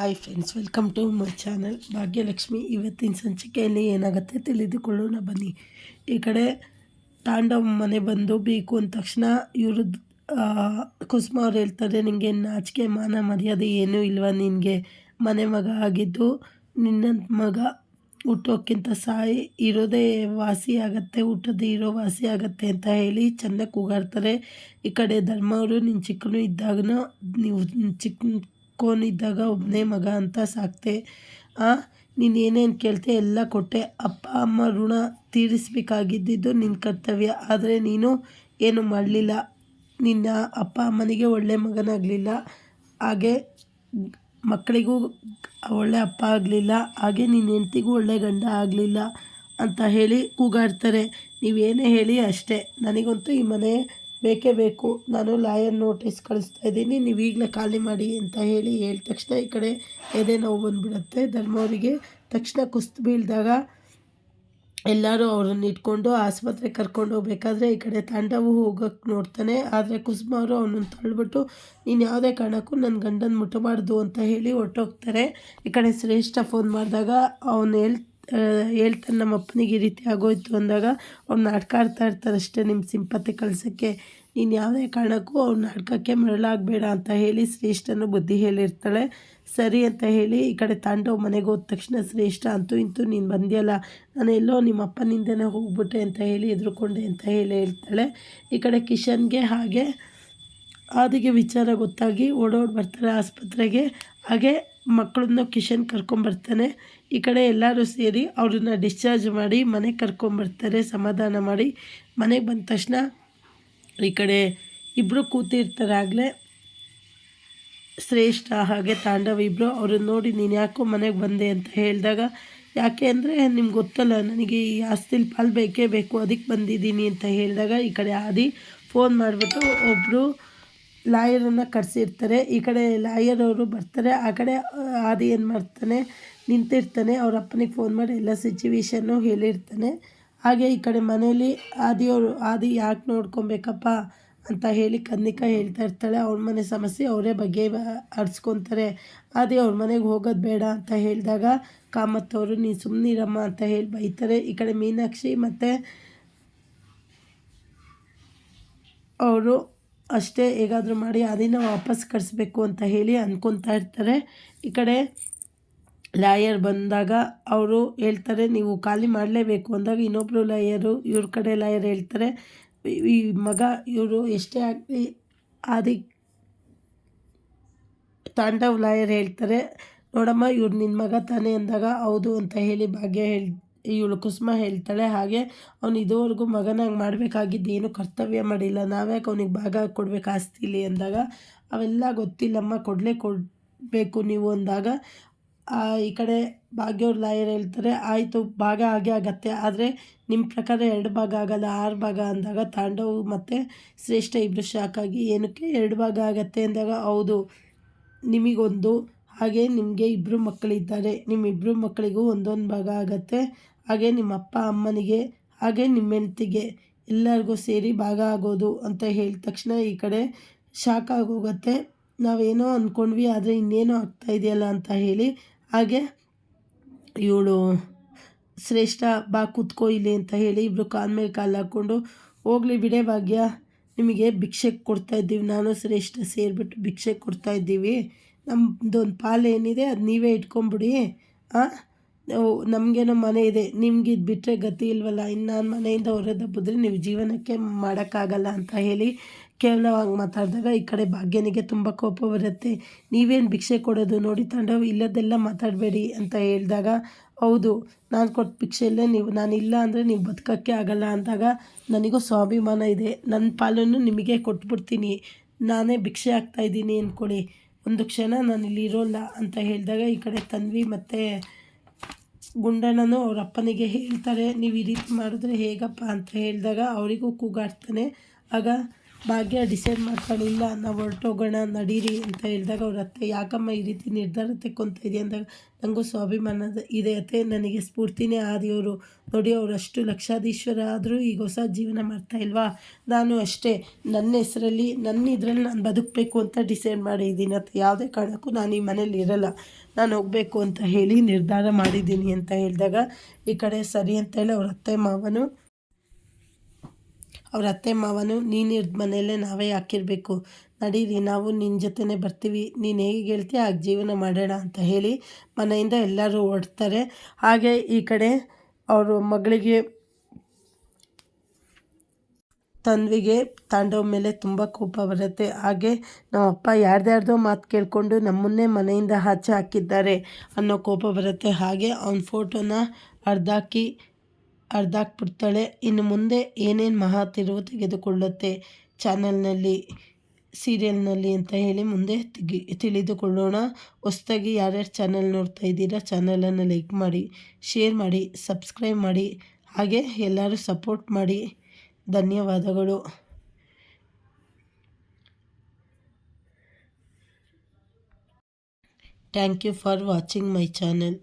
Hi friends welcome to my channel Bhagyalakshmi, ಇವತ್ತಿನ ಸಂಚಿಕೆಯಲ್ಲಿ ಏನಾಗುತ್ತೆ ತಿಳಿದುಕೊಳ್ಳೋಣ ಬನ್ನಿ. ಈ ಕಡೆ ತಾಂಡವ್ ಮನೆ ಬಂದು ಬೇಕು ಅಂದ ತಕ್ಷಣ ಇವರು ಕುಸುಮ ಅವ್ರು ಹೇಳ್ತಾರೆ ನಿನಗೆ ನಾಚಿಕೆ, ಮಾನ, ಮರ್ಯಾದೆ ಏನೂ ಇಲ್ವಾ? ನಿನಗೆ ಮನೆ ಮಗ ಆಗಿದ್ದು ನಿನ್ನ ಮಗ ಹುಟ್ಟೋಕ್ಕಿಂತ ಸಾಯಿ ಇರೋದೇ ವಾಸಿ ಆಗತ್ತೆ, ಹುಟ್ಟೋದೇ ಇರೋ ವಾಸಿ ಆಗತ್ತೆ ಅಂತ ಹೇಳಿ ಚೆನ್ನಾಗಿ ಕೂಗಾಡ್ತಾರೆ. ಈ ಕಡೆ ಧರ್ಮ ಅವರು ನಿನ್ನ ಚಿಕ್ಕನು ಇದ್ದಾಗನೂ ನೀವು ಚಿಕ್ಕನಿದ್ದಾಗ ಒಬ್ಬನೇ ಮಗ ಅಂತ ಸಾಕ್ತೆ. ನೀನು ಏನೇನು ಕೇಳ್ತೆ ಎಲ್ಲ ಕೊಟ್ಟೆ. ಅಪ್ಪ, ಅಮ್ಮ ಋಣ ತೀರಿಸಬೇಕಾಗಿದ್ದಿದ್ದು ನಿನ್ನ ಕರ್ತವ್ಯ. ಆದರೆ ನೀನು ಏನು ಮಾಡಲಿಲ್ಲ. ನಿನ್ನ ಅಪ್ಪ ಅಮ್ಮನಿಗೆ ಒಳ್ಳೆ ಮಗನಾಗಲಿಲ್ಲ. ಹಾಗೆ ಮಕ್ಕಳಿಗೂ ಒಳ್ಳೆ ಅಪ್ಪ ಆಗಲಿಲ್ಲ. ಹಾಗೆ ನಿನ್ನ ಹೆಂಡತಿಗೂ ಒಳ್ಳೆ ಗಂಡ ಆಗಲಿಲ್ಲ ಅಂತ ಹೇಳಿ ಕೂಗಾಡ್ತಾರೆ. ನೀವೇನೇ ಹೇಳಿ ಅಷ್ಟೇ. ನನಗಂತೂ ಈ ಮನೆ ಬೇಕೇ ಬೇಕು. ನಾನು ಲಾಯರ್ ನೋಟಿಸ್ ಕಳಿಸ್ತಾ ಇದ್ದೀನಿ. ನೀವು ಈಗಲೇ ಖಾಲಿ ಮಾಡಿ ಅಂತ ಹೇಳಿ ಹೇಳಿದ ತಕ್ಷಣ ಈ ಕಡೆ ಎದೆ ನೋವು ಬಂದುಬಿಡುತ್ತೆ. ಧರ್ಮವರಿಗೆ ತಕ್ಷಣ ಕುಸ್ತು ಬೀಳಿದಾಗ ಎಲ್ಲರೂ ಅವ್ರನ್ನ ಇಟ್ಕೊಂಡು ಆಸ್ಪತ್ರೆಗೆ ಕರ್ಕೊಂಡು ಹೋಗ್ಬೇಕಾದ್ರೆ ಈ ಕಡೆ ತಾಂಡವು ಹೋಗೋಕ್ಕೆ ನೋಡ್ತಾನೆ. ಆದರೆ ಕುಸುಮ ಅವರು ಅವನನ್ನು ತಳ್ಳಿಬಿಟ್ಟು ನೀನು ಯಾವುದೇ ಕಾರಣಕ್ಕೂ ನನ್ನ ಗಂಡನ ಮುಟ್ಟಬಾರ್ದು ಅಂತ ಹೇಳಿ ಹೊರ್ಟೋಗ್ತಾರೆ. ಈ ಕಡೆ ಶ್ರೇಷ್ಠ ಫೋನ್ ಮಾಡಿದಾಗ ಅವನು ಹೇಳ್ ಹೇಳ್ತಾನೆ ನಮ್ಮ ಅಪ್ಪನಿಗೆ ಈ ರೀತಿ ಆಗೋಯ್ತು ಅಂದಾಗ ಅವ್ನು ನಾಟಕ ಆಡ್ತಾ ಇರ್ತಾರೆ ಅಷ್ಟೇ ನಿಮ್ಮ ಸಿಂಪತಿ ಕಳ್ಸೋಕ್ಕೆ. ನೀನು ಯಾವುದೇ ಕಾರಣಕ್ಕೂ ಅವ್ನು ನಾಟಕಕ್ಕೆ ಮರಳಾಗಬೇಡ ಅಂತ ಹೇಳಿ ಶ್ರೇಷ್ಠನ ಬುದ್ಧಿ ಹೇಳಿರ್ತಾಳೆ. ಸರಿ ಅಂತ ಹೇಳಿ ಈ ಕಡೆ ತಾಂಡವ್ ಮನೆಗೆ ಹೋದ ತಕ್ಷಣ ಶ್ರೇಷ್ಠ ಅಂತೂ ಇಂತೂ ನೀನು ಬಂದಿಯಲ್ಲ, ನಾನು ಎಲ್ಲೋ ನಿಮ್ಮ ಅಪ್ಪನಿಂದನೇ ಹೋಗ್ಬಿಟ್ಟೆ ಅಂತ ಹೇಳಿ ಎದುರುಕೊಂಡೆ ಅಂತ ಹೇಳಿ ಹೇಳ್ತಾಳೆ. ಈ ಕಡೆ ಕಿಶನ್ಗೆ ಹಾಗೆ ಆದಿಗೆ ವಿಚಾರ ಗೊತ್ತಾಗಿ ಓಡೋಡಿ ಬರ್ತಾರೆ ಆಸ್ಪತ್ರೆಗೆ. ಹಾಗೆ ಮಕ್ಕಳನ್ನು ಕಿಶನ್ ಕರ್ಕೊಂಬರ್ತಾನೆ ಈ ಕಡೆ ಎಲ್ಲರೂ ಸೇರಿ ಅವ್ರನ್ನ ಡಿಸ್ಚಾರ್ಜ್ ಮಾಡಿ ಮನೆಗೆ ಕರ್ಕೊಂಬರ್ತಾರೆ ಸಮಾಧಾನ ಮಾಡಿ. ಮನೆಗೆ ಬಂದ ತಕ್ಷಣ ಈ ಕಡೆ ಇಬ್ಬರು ಕೂತಿರ್ತಾರೆ ಆಗಲೇ. ಶ್ರೇಷ್ಠ ಹಾಗೆ ತಾಂಡವ ಇಬ್ಬರು ಅವ್ರನ್ನ ನೋಡಿ, ನೀನು ಯಾಕೋ ಮನೆಗೆ ಬಂದೆ? ಅಂತ ಹೇಳಿದಾಗ, ಯಾಕೆ ಅಂದರೆ ನಿಮ್ಗೆ ಗೊತ್ತಲ್ಲ, ನನಗೆ ಈ ಆಸ್ತಿಲಿ ಪಾಲು ಬೇಕೇ ಬೇಕು ಅದಕ್ಕೆ ಬಂದಿದ್ದೀನಿ. ಅಂತ ಹೇಳಿದಾಗ ಈ ಕಡೆ ಆದಿ ಫೋನ್ ಮಾಡಿಬಿಟ್ಟು ಒಬ್ಬರು ಲಾಯರನ್ನು ಕರೆಸಿರ್ತಾರೆ ಈ ಕಡೆ ಲಾಯರ್ ಅವರು ಬರ್ತಾರೆ. ಆ ಕಡೆ ಆದಿ ಏನು ಮಾಡ್ತಾನೆ, ನಿಂತಿರ್ತಾನೆ. ಅವ್ರ ಅಪ್ಪನಿಗೆ ಫೋನ್ ಮಾಡಿ ಎಲ್ಲ ಸಿಚುವೇಶನ್ನು ಹೇಳಿರ್ತಾನೆ. ಹಾಗೆ ಈ ಕಡೆ ಮನೇಲಿ ಆದಿಯವರು ಆದಿ ಯಾಕೆ ನೋಡ್ಕೊಬೇಕಪ್ಪ ಅಂತ ಹೇಳಿ ಕನ್ನಿಕಾ ಹೇಳ್ತಾ ಇರ್ತಾಳೆ. ಅವ್ರ ಮನೆ ಸಮಸ್ಯೆ ಅವರೇ ಬಗ್ಗೆ ಹರಿಸ್ಕೊತಾರೆ ಆದಿ ಅವ್ರ ಮನೆಗೆ ಹೋಗೋದು ಬೇಡ ಅಂತ ಹೇಳಿದಾಗ ಕಾಮತ್ತವರು ನೀನು ಸುಮ್ಮನಿರಮ್ಮ ಅಂತ ಹೇಳಿ ಬೈತಾರೆ. ಈ ಕಡೆ ಮೀನಾಕ್ಷಿ ಮತ್ತು ಅವರು ಅಷ್ಟೇ ಹೇಗಾದರೂ ಮಾಡಿ ಅದನ್ನು ವಾಪಸ್ ಕಳಿಸ್ಬೇಕು ಅಂತ ಹೇಳಿ ಅಂದ್ಕೊತಾ ಇರ್ತಾರೆ. ಈ ಕಡೆ ಲಾಯರ್ ಬಂದಾಗ ಅವರು ಹೇಳ್ತಾರೆ, ನೀವು ಖಾಲಿ ಮಾಡಲೇಬೇಕು. ಅಂದಾಗ ಇನ್ನೊಬ್ಬರು ಲಾಯರು, ಇವ್ರ ಕಡೆ ಲಾಯರ್ ಹೇಳ್ತಾರೆ, ಈ ಮಗ ಇವರು ಎಷ್ಟೇ ಆಗಲಿ ಆದಿ ತಾಂಡವ್ ಲಾಯರ್ ಹೇಳ್ತಾರೆ, ನೋಡಮ್ಮ ಇವ್ರು ನಿನ್ನ ಮಗ ತಾನೇ ಅಂದಾಗ ಹೌದು ಅಂತ ಹೇಳಿ ಭಾಗ್ಯ ಹೇಳಿ ಇವಳು ಕುಸುಮ ಹೇಳ್ತಾಳೆ, ಹಾಗೆ ಅವನು ಇದುವರೆಗೂ ಮಗನಾಗಿ ಮಾಡಬೇಕಾಗಿದ್ದು ಏನು ಕರ್ತವ್ಯ ಮಾಡಿಲ್ಲ. ನಾವ್ಯಾಕೆ ಅವನಿಗೆ ಭಾಗ ಕೊಡ್ಬೇಕು ಆಸ್ತಿಲಿ ಅಂದಾಗ, ಅವೆಲ್ಲ ಗೊತ್ತಿಲ್ಲಮ್ಮ, ಕೊಡಲೇ ಕೊಡಬೇಕು ನೀವು ಅಂದಾಗ ಈ ಕಡೆ ಭಾಗ್ಯವ್ರ ಲಾಯರ್ ಹೇಳ್ತಾರೆ, ಆಯಿತು, ಭಾಗ ಆಗೇ ಆಗತ್ತೆ. ಆದರೆ ನಿಮ್ಮ ಪ್ರಕಾರ ಎರಡು ಭಾಗ ಆಗಲ್ಲ, ಆರು ಭಾಗ? ಅಂದಾಗ, ತಾಂಡವ್ ಮತ್ತು, ಶ್ರೇಷ್ಠ ಇಬ್ಬರು ಶಾಕಾಗಿ ಏನಕ್ಕೆ ಎರಡು ಭಾಗ ಆಗತ್ತೆ? ಅಂದಾಗ, ಹೌದು, ನಿಮಗೊಂದು ಹಾಗೆ ನಿಮಗೆ ಇಬ್ಬರು ಮಕ್ಕಳಿದ್ದಾರೆ. ನಿಮ್ಮಿಬ್ಬರು ಮಕ್ಕಳಿಗೂ ಒಂದೊಂದು ಭಾಗ ಆಗತ್ತೆ. ಹಾಗೆ ನಿಮ್ಮ ಅಪ್ಪ ಅಮ್ಮನಿಗೆ, ಹಾಗೆ ನಿಮ್ಮ ಹೆಂಡ್ತಿಗೆ ಎಲ್ಲರಿಗೂ ಸೇರಿ ಭಾಗ ಆಗೋದು ಅಂತ ಹೇಳಿದ ತಕ್ಷಣ ಈ ಕಡೆ ಶಾಕ್ ಆಗೋಗುತ್ತೆ. ನಾವೇನೋ ಅಂದ್ಕೊಂಡ್ವಿ ಆದರೆ ಇನ್ನೇನೋ ಆಗ್ತಾ ಇದೆಯಲ್ಲ ಅಂತ ಹೇಳಿ. ಹಾಗೆ ಇವಳು ಶ್ರೇಷ್ಠ ಬಾ ಕೂತ್ಕೋ ಇಲ್ಲಿ ಅಂತ ಹೇಳಿ ಇಬ್ಬರು ಕಾಲ ಮೇಲೆ ಕಾಲು ಹಾಕ್ಕೊಂಡು, ಹೋಗಲಿ ಬಿಡೇ ಭಾಗ್ಯ, ನಿಮಗೆ ಭಿಕ್ಷೆ ಕೊಡ್ತಾಯಿದ್ದೀವಿ ನಾನು ಶ್ರೇಷ್ಠ ಸೇರಿಬಿಟ್ಟು ಭಿಕ್ಷೆ ಕೊಡ್ತಾಯಿದ್ದೀವಿ ನಮ್ಮದೊಂದು ಪಾಲು ಏನಿದೆ ಅದು ನೀವೇ ಇಟ್ಕೊಂಬಿಡಿ ಹಾಂ ನಮಗೇನೋ ಮನೆ ಇದೆ, ನಿಮ್ಗೆ ಇದು ಬಿಟ್ಟರೆ ಗತಿ ಇಲ್ವಲ್ಲ ಇನ್ನು ನಾನು ಮನೆಯಿಂದ ಹೊರದಬ್ಬಿದ್ರೆ ನೀವು ಜೀವನಕ್ಕೆ ಮಾಡೋಕ್ಕಾಗಲ್ಲ ಅಂತ ಹೇಳಿ ಕೇವಲವಾಗಿ ಮಾತಾಡಿದಾಗ ಈ ಕಡೆ ಭಾಗ್ಯನಿಗೆ ತುಂಬ ಕೋಪ ಬರುತ್ತೆ. ನೀವೇನು ಭಿಕ್ಷೆ ಕೊಡೋದು ನೋಡಿ ತಾಂಡವ್ ಇಲ್ಲದೆಲ್ಲ ಮಾತಾಡಬೇಡಿ ಅಂತ ಹೇಳಿದಾಗ, ಹೌದು, ನಾನು ಕೊಟ್ಟ ಭಿಕ್ಷೆಯಲ್ಲೇ ನೀವು, ನಾನು ಇಲ್ಲ ಅಂದರೆ ನೀವು ಬದುಕೋಕ್ಕೆ ಆಗಲ್ಲ ಅಂದಾಗ ನನಗೂ ಸ್ವಾಭಿಮಾನ ಇದೆ ನನ್ನ ಪಾಲನ್ನು ನಿಮಗೆ ಕೊಟ್ಬಿಡ್ತೀನಿ, ನಾನೇ ಭಿಕ್ಷೆ ಆಗ್ತಾಯಿದ್ದೀನಿ ಅಂದ್ಕೊಳ್ಳಿ. ಒಂದು ಕ್ಷಣ ನಾನು ಇಲ್ಲಿ ಇರೋಲ್ಲ ಅಂತ ಹೇಳಿದಾಗ ಈ ಕಡೆ ತನ್ವಿ ಮತ್ತು ಗುಂಡಣ್ಣನು ಅವ್ರ ಅಪ್ಪನಿಗೆ ಹೇಳ್ತಾರೆ, ನೀವು ಈ ರೀತಿ ಮಾಡಿದ್ರೆ ಹೇಗಪ್ಪ? ಅಂತ ಹೇಳಿದಾಗ ಅವರಿಗೂ ಕೂಗಾಡ್ತಾನೆ. ಆಗ ಭಾಗ್ಯ ಡಿಸೈಡ್ ಮಾಡ್ಕೊಂಡಿಲ್ಲ, ನಾವು ಹೊರಟೋಗೋಣ, ನಡೀರಿ ಅಂತ ಹೇಳಿದಾಗ ಅವ್ರ ಅತ್ತೆ, ಯಾಕಮ್ಮ ಈ ರೀತಿ ನಿರ್ಧಾರ ತೆಕ್ಕೊಂತ ಇದೆಯಾ ಅಂದಾಗ ನನಗೂ ಸ್ವಾಭಿಮಾನ ಇದೆ ಅತ್ತೆ, ನನಗೆ ಸ್ಫೂರ್ತಿನೇ ಆದಿಯವರು ನೋಡಿ, ಅವರು ಅಷ್ಟು ಲಕ್ಷಾಧೀಶ್ವರ ಆದರೂ ಈಗ ಹೊಸ ಜೀವನ ಮಾಡ್ತಾ ಇಲ್ವಾ? ನಾನು ಅಷ್ಟೇ, ನನ್ನ ಹೆಸರಲ್ಲಿ, ನನ್ನ ಇದರಲ್ಲಿ ನಾನು ಬದುಕಬೇಕು ಅಂತ ಡಿಸೈಡ್ ಮಾಡಿದ್ದೀನಿ ಅತ್ತೆ. ಯಾವುದೇ ಕಾರಣಕ್ಕೂ ನಾನು ಈ ಮನೇಲಿ ಇರಲ್ಲ. ನಾನು ಹೋಗಬೇಕು ಅಂತ ಹೇಳಿ ನಿರ್ಧಾರ ಮಾಡಿದ್ದೀನಿ ಅಂತ ಹೇಳಿದಾಗ ಈ ಕಡೆ ಸರಿ ಅಂತೇಳಿ ಅವ್ರ ಅತ್ತೆ ಮಾವನು ಅವ್ರ ಅತ್ತೆ ಮಾವನು, ನೀನು ಇರ್ದ ಮನೆಯಲ್ಲೇ ನಾವೇ ಹಾಕಿರಬೇಕು. ನಡೀರಿ, ನಾವು ನಿನ್ನ ಜೊತೆನೇ ಬರ್ತೀವಿ. ನೀನು ಹೇಗೆ ಹೇಳ್ತೀಯ ಹಾಗೆ ಜೀವನ ಮಾಡೋಣ ಅಂತ ಹೇಳಿ ಮನೆಯಿಂದ ಎಲ್ಲರೂ ಹೊಡ್ತಾರೆ ಹಾಗೆ ಈ ಕಡೆ ಅವರು ಮಗಳಿಗೆ ತನ್ವಿಗೆ ತಾಂಡವ ಮೇಲೆ ತುಂಬ ಕೋಪ ಬರುತ್ತೆ. ಹಾಗೆ ನಮ್ಮಪ್ಪ ಯಾರ್ದ್ಯಾರ್ದೋ ಮಾತು ಕೇಳಿಕೊಂಡು ನಮ್ಮನ್ನೇ ಮನೆಯಿಂದ ಆಚೆ ಹಾಕಿದ್ದಾರೆ ಅನ್ನೋ ಕೋಪ ಬರುತ್ತೆ. ಹಾಗೆ ಅವನ ಫೋಟೋನ ಅರ್ಧಾಕಿ ಅರ್ಧಾಕ್ಬಿಡ್ತಾಳೆ ಇನ್ನು ಮುಂದೆ ಏನೇನು ಮಹಾ ತಿರುವು ತೆಗೆದುಕೊಳ್ಳುತ್ತೆ ಚಾನಲ್ನಲ್ಲಿ, ಸೀರಿಯಲ್ನಲ್ಲಿ ಅಂತ ಹೇಳಿ ಮುಂದೆ ತೆಗಿ, ತಿಳಿದುಕೊಳ್ಳೋಣ. ಹೊಸ್ದಾಗಿ ಯಾರ್ಯಾರು ಚಾನಲ್ ನೋಡ್ತಾ ಇದ್ದೀರಾ, ಚಾನಲನ್ನು ಲೈಕ್ ಮಾಡಿ, ಶೇರ್ ಮಾಡಿ, ಸಬ್ಸ್ಕ್ರೈಬ್ ಮಾಡಿ, ಹಾಗೆ ಎಲ್ಲರೂ ಸಪೋರ್ಟ್ ಮಾಡಿ. ಧನ್ಯವಾದಗಳು. Thank you for watching my channel.